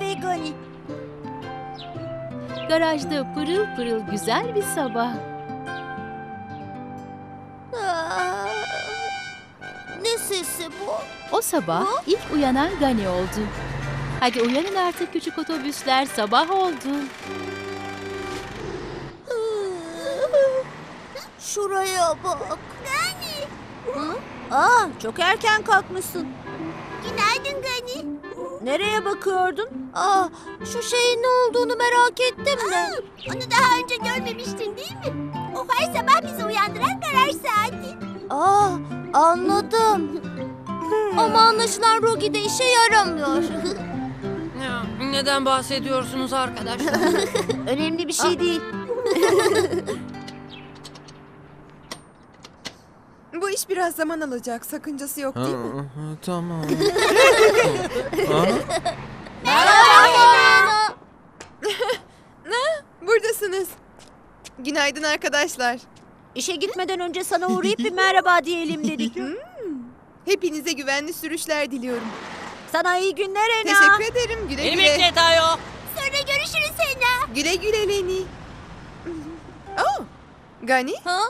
Ve Gani. Garajda pırıl pırıl güzel bir sabah. Aa, ne sesi bu? O sabah ilk uyanan Gani oldu. Hadi uyanın artık küçük otobüsler sabah oldu. Şuraya bak. Gani. Aa, çok erken kalkmışsın. Günaydın Gani. Nereye bakıyordun? Aa, şu şeyin ne olduğunu merak ettim de. onu daha önce görmemiştin değil mi? O her sabah bizi uyandıran karar saati. Aa, anladım. Ama anlaşılan Rogi'de işe yaramıyor. Ya, neden bahsediyorsunuz arkadaşlar? Önemli bir şey değil. iş biraz zaman alacak. Sakıncası yok değil mi? Ha, ha, tamam. Merhaba. Buradasınız. Günaydın arkadaşlar. İşe gitmeden önce sana uğrayıp bir merhaba diyelim dedik. Hepinize güvenli sürüşler diliyorum. Sana iyi günler Ena. Teşekkür ederim. Güle Beni güle. bekle Tayo. Sonra görüşürüz Ena. Güle güle Leni. Oh, Gani Ha?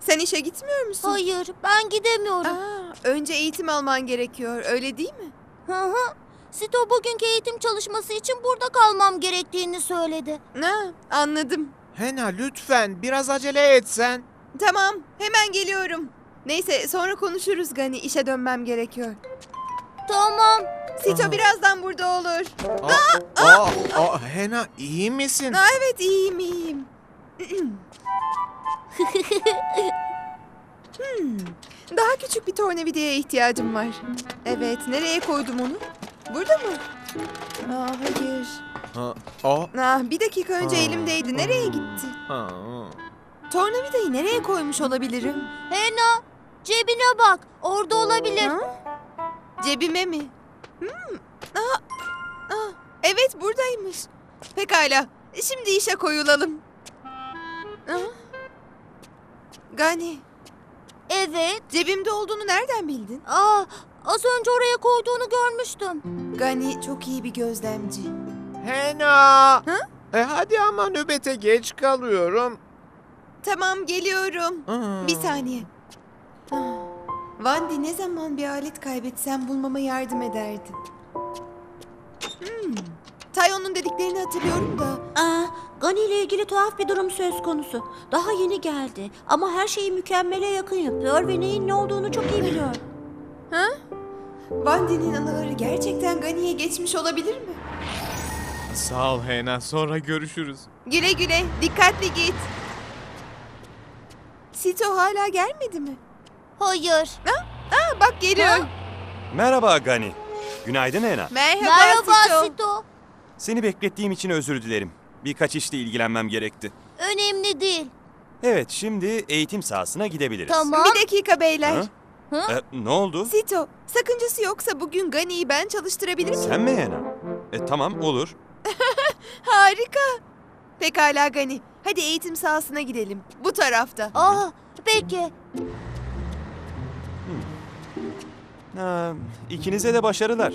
Sen işe gitmiyor musun? Hayır, ben gidemiyorum. Aa, önce eğitim alman gerekiyor öyle değil mi? Hı hı. Sito bugünkü eğitim çalışması için burada kalmam gerektiğini söyledi. Ha, anladım. Hena lütfen biraz acele etsen. Tamam hemen geliyorum. Neyse sonra konuşuruz Gani işe dönmem gerekiyor. Tamam. Sito Aha. birazdan burada olur. Aa, aa, aa, Hena iyi misin? Aa, evet iyiyim iyiyim. Hmm, Daha küçük bir tornavidaya ihtiyacım var. Evet, nereye koydum onu? Burada mı? Aa, hayır. Ha, aa, Ah, bir dakika önce Ha. elimdeydi. Nereye gitti? ha. Tornavidayı nereye koymuş olabilirim? Ena, cebine bak. Orada olabilir. Ha? Cebime mi? Hmm. Aa, aa, evet buradaymış. Pekala. Şimdi işe koyulalım. Gani, Evet. cebimde olduğunu nereden bildin? Aa, az önce oraya koyduğunu görmüştüm. Gani çok iyi bir gözlemci. Hena. Ha? E hadi ama nöbete geç kalıyorum. Tamam geliyorum. Bir saniye. Ah, Vandi ne zaman bir alet kaybetsem bulmama yardım ederdi. Tayo'nun dediklerini hatırlıyorum da. Aa, Gani ile ilgili tuhaf bir durum söz konusu. Daha yeni geldi ama her şeyi mükemmele yakın yapıyor ve neyin ne olduğunu çok iyi biliyor. Ha? Vandi'nin anıları gerçekten Gani'ye geçmiş olabilir mi? Sağ ol Hena sonra görüşürüz. Güle güle, dikkatli git. Sito hala gelmedi mi? Hayır. Aa, bak geliyor. Merhaba Gani. Günaydın Ena. Merhaba, Merhaba Sito. Sito. Seni beklettiğim için özür dilerim. Birkaç işle ilgilenmem gerekti. Önemli değil. Evet, şimdi eğitim sahasına gidebiliriz. Tamam. Bir dakika beyler. Ha? E, ne oldu? Sito, sakıncası yoksa bugün Gani'yi ben çalıştırabilir miyim? Sen mi Ena? E tamam olur. Harika. Pekala Gani. Hadi eğitim sahasına gidelim. Bu tarafta. Aa, peki. Ha, ikinize de başarılar.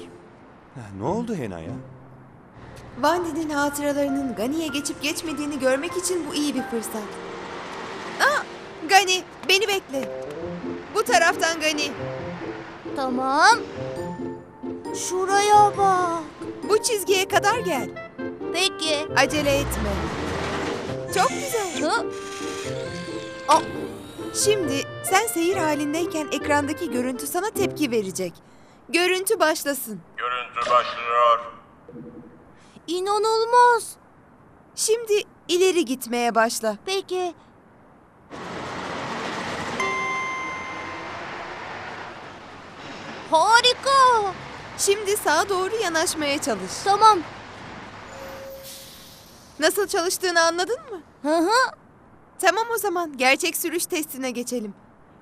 Ha, ne oldu Hena ya? Vandi'nin hatıralarının Gani'ye geçip geçmediğini görmek için bu iyi bir fırsat. Aa, Gani, beni bekle. Bu taraftan Gani. Tamam. Şuraya bak. Bu çizgiye kadar gel. Peki. Acele etme. Çok güzel. Hı? Şimdi sen seyir halindeyken ekrandaki görüntü sana tepki verecek. Görüntü başlasın. Görüntü başlıyor. İnanılmaz. Şimdi ileri gitmeye başla. Peki. Harika. Şimdi sağa doğru yanaşmaya çalış. Tamam. Nasıl çalıştığını anladın mı? Hı hı. Tamam o zaman gerçek sürüş testine geçelim.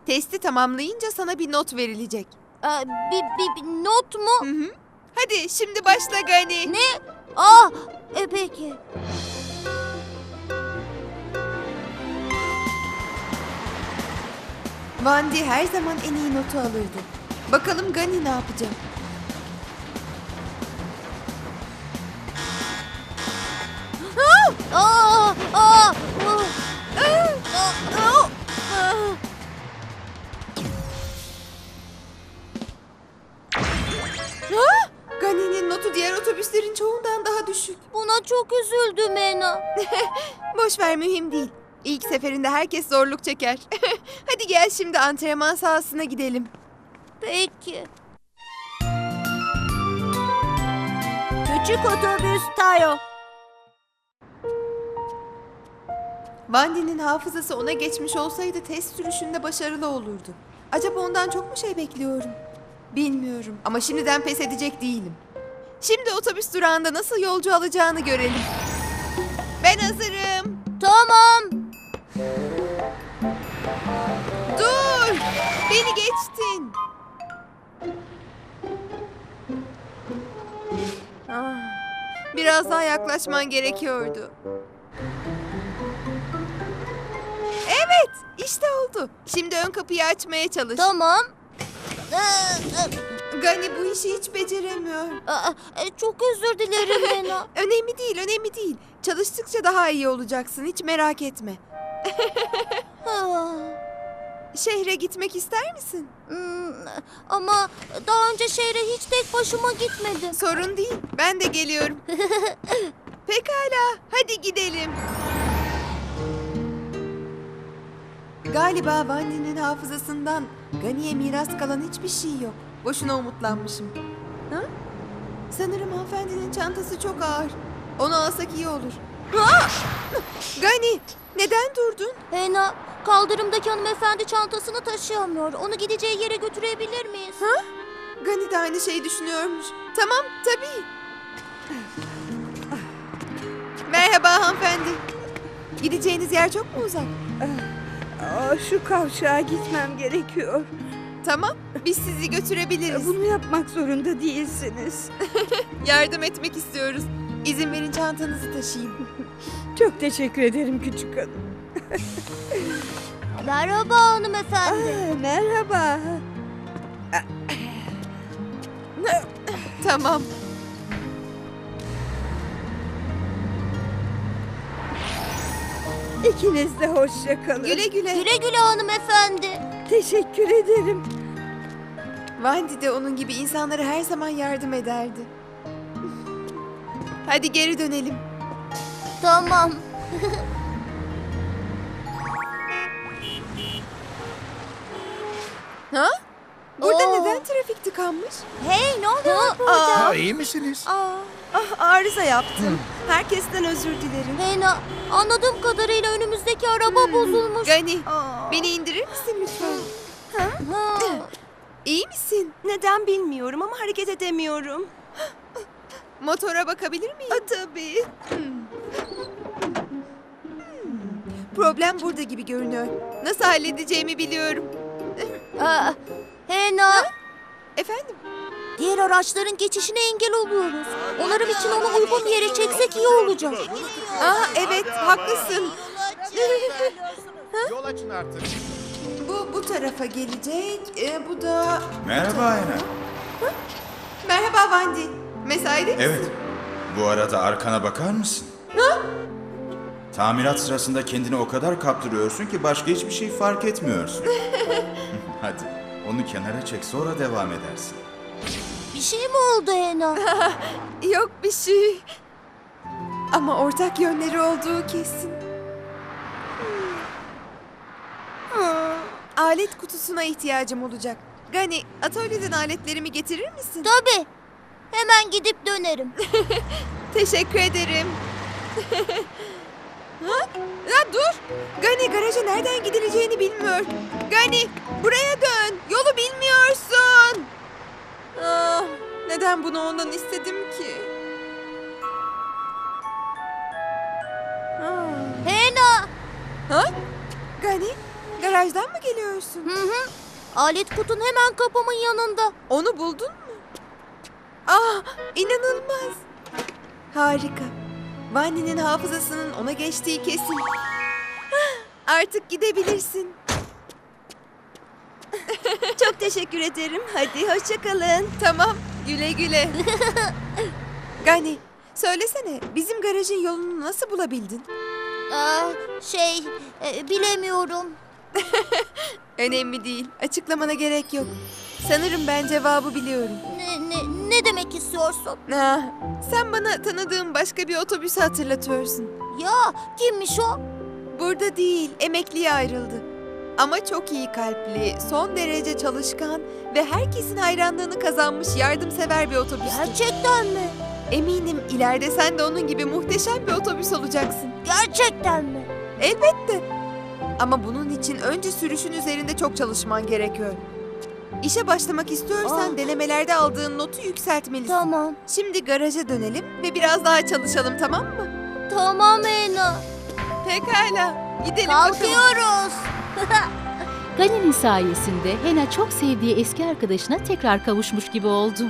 Testi tamamlayınca sana bir not verilecek. Ee, bir, bir, bir not Hı mu? hı. Hadi şimdi başla Gani. Ne? Ah, e peki. Vandi her zaman en iyi notu alırdı. Bakalım Gani ne yapacak? Ah! Ah! Ah! Ah! Ah! Ah! ah, ah. Diğer otobüslerin çoğundan daha düşük. Buna çok üzüldüm Hena. Boş ver mühim değil. İlk seferinde herkes zorluk çeker. Hadi gel şimdi antrenman sahasına gidelim. Peki. Küçük otobüs Tayo. Vandi'nin hafızası ona geçmiş olsaydı test sürüşünde başarılı olurdu. Acaba ondan çok mu şey bekliyorum? Bilmiyorum ama şimdiden pes edecek değilim. Şimdi otobüs durağında nasıl yolcu alacağını görelim. Ben hazırım. Tamam. Dur! Beni geçtin. Ah, biraz daha yaklaşman gerekiyordu. Evet, işte oldu. Şimdi ön kapıyı açmaya çalış. Tamam. Gani bu işi hiç beceremiyor. aa, e, Çok özür dilerim Hena. Önemli değil, önemli değil. Çalıştıkça daha iyi olacaksın, hiç merak etme. Şehre gitmek ister misin? hmm, Ama daha önce şehre hiç tek başıma gitmedim. Sorun değil, ben de geliyorum. Pekala, hadi gidelim. Galiba Vandi'nin hafızasından Gani'ye miras kalan hiçbir şey yok. Boşuna umutlanmışım. Ha? Sanırım hanımefendinin çantası çok ağır. Onu alsak iyi olur. Ha! Gani, neden durdun? Hena, kaldırımdaki hanımefendi çantasını taşıyamıyor. Onu gideceği yere götürebilir miyiz? Ha? Gani de aynı şeyi düşünüyormuş. Tamam, tabii. Merhaba hanımefendi. Gideceğiniz yer çok mu uzak? Aa, şu kavşağa gitmem gerekiyor. Tamam, biz sizi götürebiliriz. Bunu yapmak zorunda değilsiniz. Yardım etmek istiyoruz. İzin verin çantanızı taşıyayım. Çok teşekkür ederim küçük hanım. Merhaba hanımefendi. Aa, merhaba. Tamam. İkiniz de hoşça kalın. Güle güle. Güle güle hanımefendi. Teşekkür ederim. Vandi de onun gibi insanlara her zaman yardım ederdi. Hadi geri dönelim. Tamam. Ha? Burada Oo. neden trafik tıkanmış? Hey ne oluyor? Ha, iyi misiniz? Aa, Ah arıza yaptım. Herkesten özür dilerim. Hena, anladığım kadarıyla önümüzdeki araba bozulmuş. Gani, Aa, beni indirir misin lütfen? Ha. İyi misin? neden bilmiyorum ama hareket edemiyorum. Motora bakabilir miyim? Aa, tabii. Problem burada gibi görünüyor. Nasıl halledeceğimi biliyorum. Aa, Hena, Efendim? diğer araçların geçişine engel oluyoruz. Onların için onu uygun bir yere çeksek iyi olacak. Aa evet haklısın. Yol açın artık. Bu bu tarafa gelecek. Ee, bu da... Merhaba Ayna. Merhaba Vandi. Mesaide misin? Evet. Bu arada arkana bakar mısın? Tamirat sırasında kendini o kadar kaptırıyorsun ki başka hiçbir şey fark etmiyorsun. Hadi onu kenara çek sonra devam edersin. Bir şey mi oldu Hena? Yok bir şey. Ama ortak yönleri olduğu kesin. Alet kutusuna ihtiyacım olacak. Gani, atölyeden aletlerimi getirir misin? Tabii. Hemen gidip dönerim. Teşekkür ederim. ha? Ya dur. Gani garaja nereden gidileceğini bilmiyor. Gani buraya dön. Yolu bilmiyorsun. Ah, neden bunu ondan istedim ki? Garajdan mı geliyorsun? Hı hı. Alet kutun hemen kapımın yanında. Onu buldun mu? Ah, inanılmaz. Harika. Vanni'nin hafızasının ona geçtiği kesin. Ah, Artık gidebilirsin. Çok teşekkür ederim. Hadi hoşça kalın. Tamam, güle güle. Gani, söylesene bizim garajın yolunu nasıl bulabildin? Aa, şey, e, bilemiyorum. Önemli değil, açıklamana gerek yok. Sanırım ben cevabı biliyorum. Ne, ne, ne demek istiyorsun? Ah, sen bana tanıdığım başka bir otobüsü hatırlatıyorsun. Ya kimmiş o? Burada değil, emekliye ayrıldı. Ama çok iyi kalpli, son derece çalışkan ve herkesin hayranlığını kazanmış yardımsever bir otobüs. Gerçekten mi? Eminim ileride sen de onun gibi muhteşem bir otobüs olacaksın. Gerçekten mi? Elbette. Ama bunun için önce sürüşün üzerinde çok çalışman gerekiyor. İşe başlamak istiyorsan Ah. denemelerde aldığın notu yükseltmelisin. Tamam. Şimdi garaja dönelim ve biraz daha çalışalım tamam mı? Tamam Ena. Pekala. Gidelim bakalım. Kalkıyoruz. Gani'nin sayesinde Hena çok sevdiği eski arkadaşına tekrar kavuşmuş gibi oldu.